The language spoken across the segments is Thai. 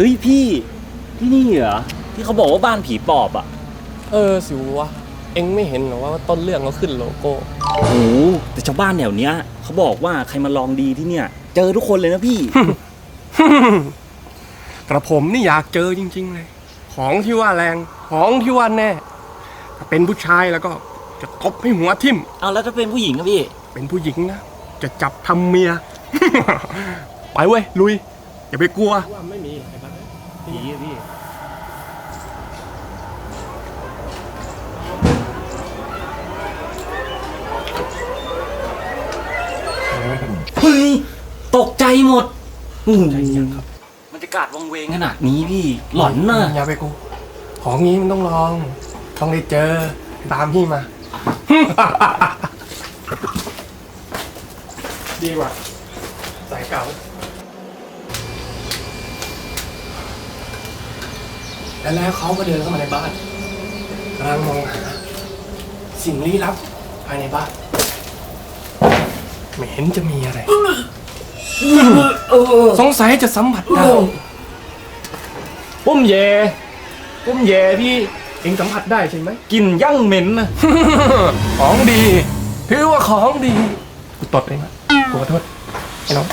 ที่นี่เหรอที่เขาบอกว่าบ้านผีปอบอะเออสิวะ เอ็งไม่เห็นเหรอว่าต้นเรื่องเขาขึ้นโลโก้ โอ้โหแต่ชาวบ้านแถวเนี้ยเขาบอกว่าใครมาลองดีที่เนี่ย เจอทุกคนเลยนะพี่ กระผมนี่อยากเจอจริง ๆ เลย ของที่ว่าแรง ของที่ว่าแน่ถ้าเป็นผู้ชายแล้วก็จะตบให้หัวทิ่ม เอาแล้วถ้าเป็นผู้หญิงอะพี่ เป็นผู้หญิงนะ จะจับทำเมีย ไปเว้ย ลุย อย่าไปกลัวว่าไม่มีผีอะพี่เฮ้ยตกใจหมดโอ้โหมันจะกาดวังเวงขนาดนี้พี่ หลอนน่ะอย่าไปกลัวของนี้มันต้องลอง ต้องได้เจอ ตามพี่มา ดีกว่าสายเก่า แล้วแล้วเขาก็เดินเข้ามาในบ้านกำลังมองหา สิ่งลี้ลับภายในบ้าน ไม่เห็นจะมีอะไร สงสัยจะสัมผัสได้ปุ้มเยปุ้มเยพี่เองสัมผัสได้ใช่ไหมกลินยั่งเหม็นนะ ของดีถือว่าของดีกูตดเองนะกูขอโทษไอ้น้อง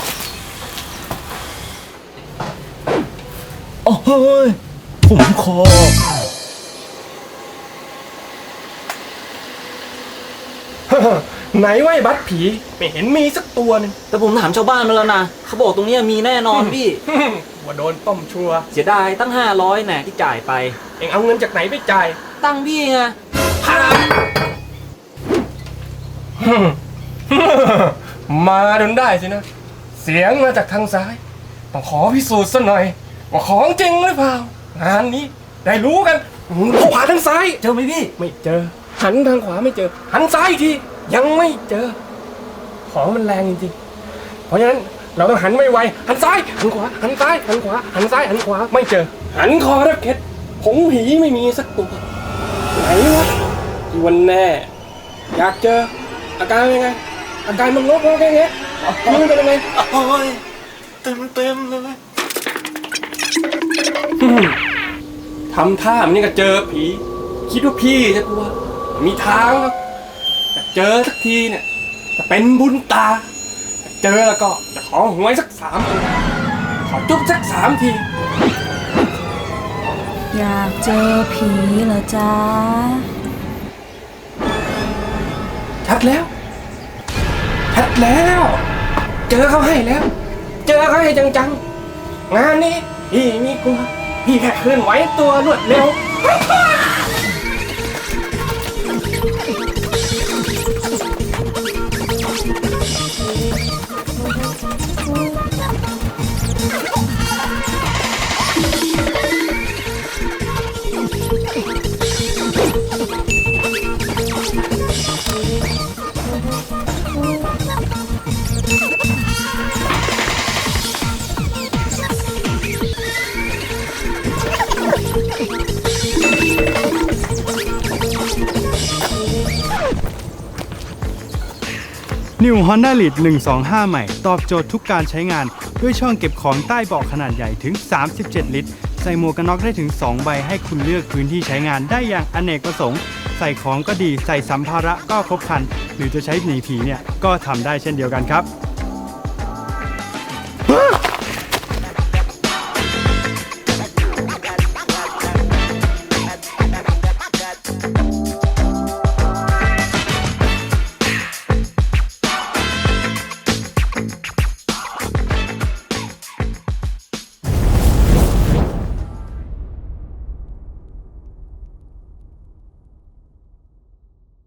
โอ้เฮ้ย ผมคอ ไหนว่าไอ้บัตรผี ไม่เห็นมีสักตัวหนึง แต่ผมถามชาวบ้านมาแล้วนะเขาบอกตรงเนี้ยมีแน่นอนพี่ ว่าโดนต้มชัวร์เสียดายตั้ง 500แน่ที่จ่ายไป เองเอาเงินจากไหนไปจ่าย ตั้งพี่ไงมาจนได้สินะ เสียงมาจากทางซ้าย ต้องขอพิสูจน์ซะหน่อย ว่าของจริงหรือเปล่า งานนี้ได้รู้กันเขาขวาทางซ้าย เจอไหมพี่ ไม่เจอ หันทางขวาไม่เจอ หันซ้ายอีกทียังไม่เจอ ของมันแรงจริงๆ เพราะฉะนั้นเราต้องหันไวๆหันซ้ายหันขวาหันซ้ายหันขวาหันซ้ายหันขวาไม่เจอ หันคอรับเข็ดผงผีไม่มีสักตัวไหนวะที่วันแน่ อยากเจอ อาการเป็นไงอาการมันลบแล้วแค่เงี้ยมันเป็นยังไงโอ้ยเต็มเต็มๆเลย ทำท่ามันนี่ก็เจอผี คิดว่าพี่จะกลัว มีทางครับแต่เจอสักทีเนี่ยจะเป็นบุญตา เจอแล้วก็จะขอหวยสักสามทีขอจุ๊บสักสามที อยากเจอผีเหรอจ๊ะ ชัดแล้ว ชัดแล้ว เจอเขาให้แล้ว เจอเขาให้จังๆ งานนี้พี่มีกลัว พี่แค่เคลื่อนไหวตัวรวดเร็ว New Honda Lead 125 ใหม่ ตอบโจทย์ทุกการใช้งาน ด้วยช่องเก็บของใต้เบาะขนาดใหญ่ถึง 37 ลิตร ใส่หมวกกันน็อกได้ถึง 2 ใบให้คุณเลือกพื้นที่ใช้งานได้อย่างอเนกประสงค์ ใส่ของก็ดีใส่สัมภาระก็ครบครัน หรือจะใช้หนีผีเนี่ยก็ทำได้เช่นเดียวกันครับ